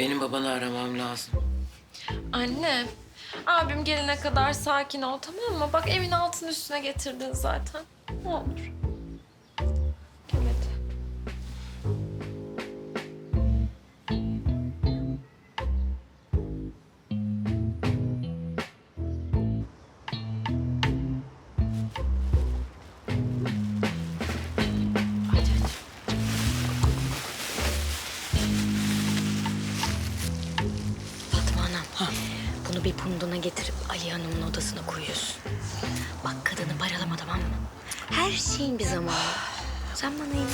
Benim babanı aramam lazım. Anne, abim gelene kadar sakin ol tamam mı? Bak evin altını üstüne getirdin zaten. Ne olur. Punduna getirip Ali Hanım'ın odasına koyuyorsun. Bak kadını paralama tamam mı? Her şeyin bir zamanı. Sen bana inan.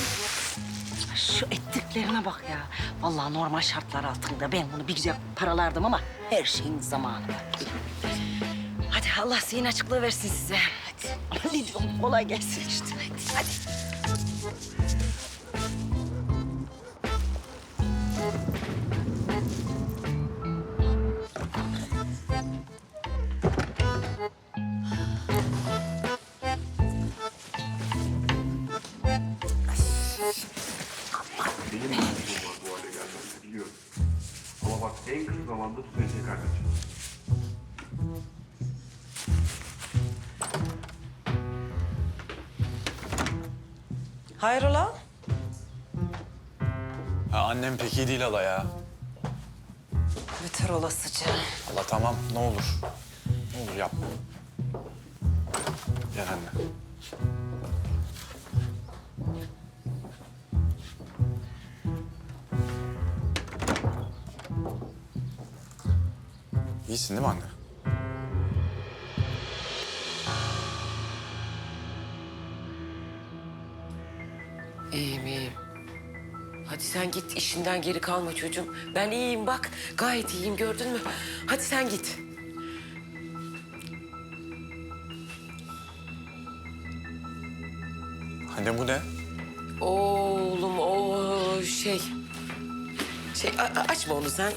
Şu ettiklerine bak ya. Vallahi normal şartlar altında ben bunu bir güzel paralardım ama her şeyin zamanı var. Hadi Allah zihin açıklığı versin size. Hadi. Ama ne diyorum kolay gelsin işte. Hadi. Hadi. Zamanda düzelecek anneciğim. Hayrola? Ha, annem pek iyi değil hala ya. Beter olasıca. Allah tamam ne olur. Ne olur yapma. Gel anne. İyisin değil mi anne? İyiyim iyiyim. Hadi sen git işinden geri kalma çocuğum. Ben iyiyim bak. Gayet iyiyim gördün mü? Hadi sen git. Anne bu ne? Oğlum o şey... Şey a- a- açma onu sen.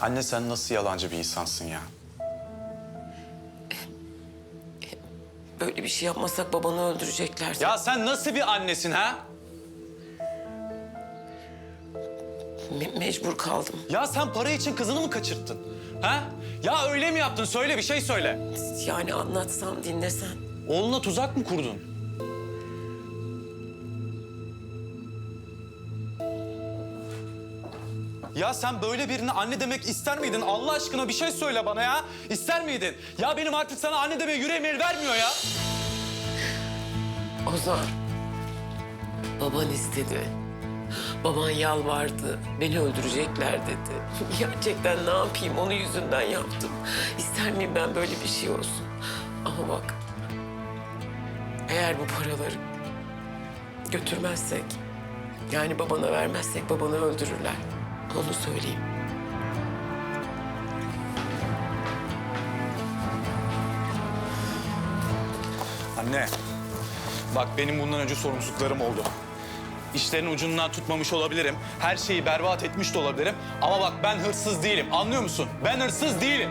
Anne sen nasıl yalancı bir insansın ya? Böyle bir şey yapmasak babanı öldürecekler. Ya sen nasıl bir annesin ha? Me- mecbur kaldım. Ya sen para için kızını mı kaçırttın? Ha? Ya öyle mi yaptın? Söyle bir şey söyle. Yani anlatsam dinlesen. Oğluna tuzak mı kurdun? Ya sen böyle birini anne demek ister miydin? Allah aşkına bir şey söyle bana ya. İster miydin? Ya benim artık sana anne demeye yüreğim el vermiyor ya. Ozan. Baban istedi. Baban yalvardı. Beni öldürecekler dedi. Gerçekten ne yapayım onun yüzünden yaptım. İster miyim ben böyle bir şey olsun? Ama bak. Eğer bu paraları götürmezsek... Yani babana vermezsek babanı öldürürler. Onu söyleyeyim. Anne, bak benim bundan önce sorumsuzluklarım oldu. İşlerin ucundan tutmamış olabilirim. Her şeyi berbat etmiş de olabilirim. Ama bak ben hırsız değilim. Anlıyor musun? Ben hırsız değilim.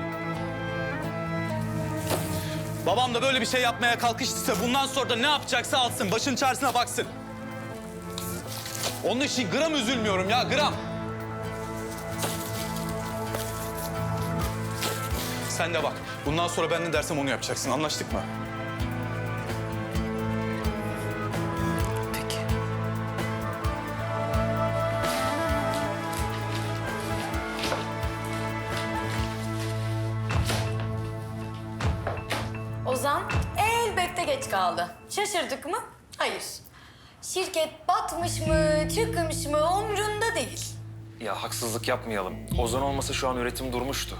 Babam da böyle bir şey yapmaya kalkıştıysa bundan sonra da ne yapacaksa alsın. Başın çaresine baksın. Onun için gram üzülmüyorum ya gram. Sen de bak. Bundan sonra ben ne dersem onu yapacaksın. Anlaştık mı? Peki. Ozan elbette geç kaldı. Şaşırdık mı? Hayır. Şirket batmış mı, çıkmış mı umrunda değil. Ya haksızlık yapmayalım. Ozan olmasa şu an üretim durmuştu.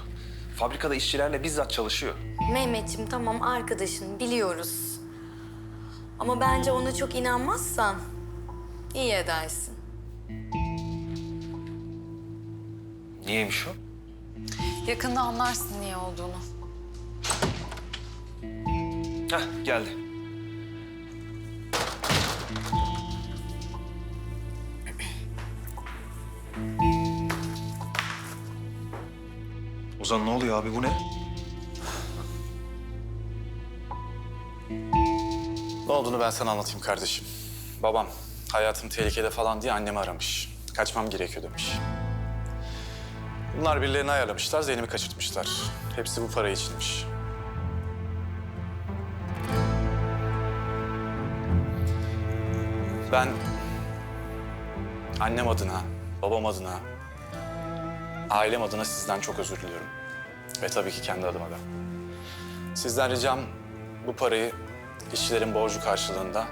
Fabrikada işçilerle bizzat çalışıyor. Mehmetciğim tamam arkadaşın biliyoruz. Ama bence ona çok inanmazsan iyi edersin. Niyeymiş o? Yakında anlarsın niye olduğunu. Heh geldi. Ozan ne oluyor abi bu ne? Ne olduğunu ben sana anlatayım kardeşim. Babam hayatım tehlikede falan diye annemi aramış. Kaçmam gerekiyor demiş. Bunlar birilerini ayarlamışlar, Zeynep'i kaçırtmışlar. Hepsi bu para içinmiş. Ben annem adına, babam adına, ailem adına sizden çok özür diliyorum. Ve tabii ki kendi adıma da. Sizden ricam bu parayı işçilerin borcu karşılığında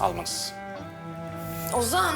almanız. Ozan.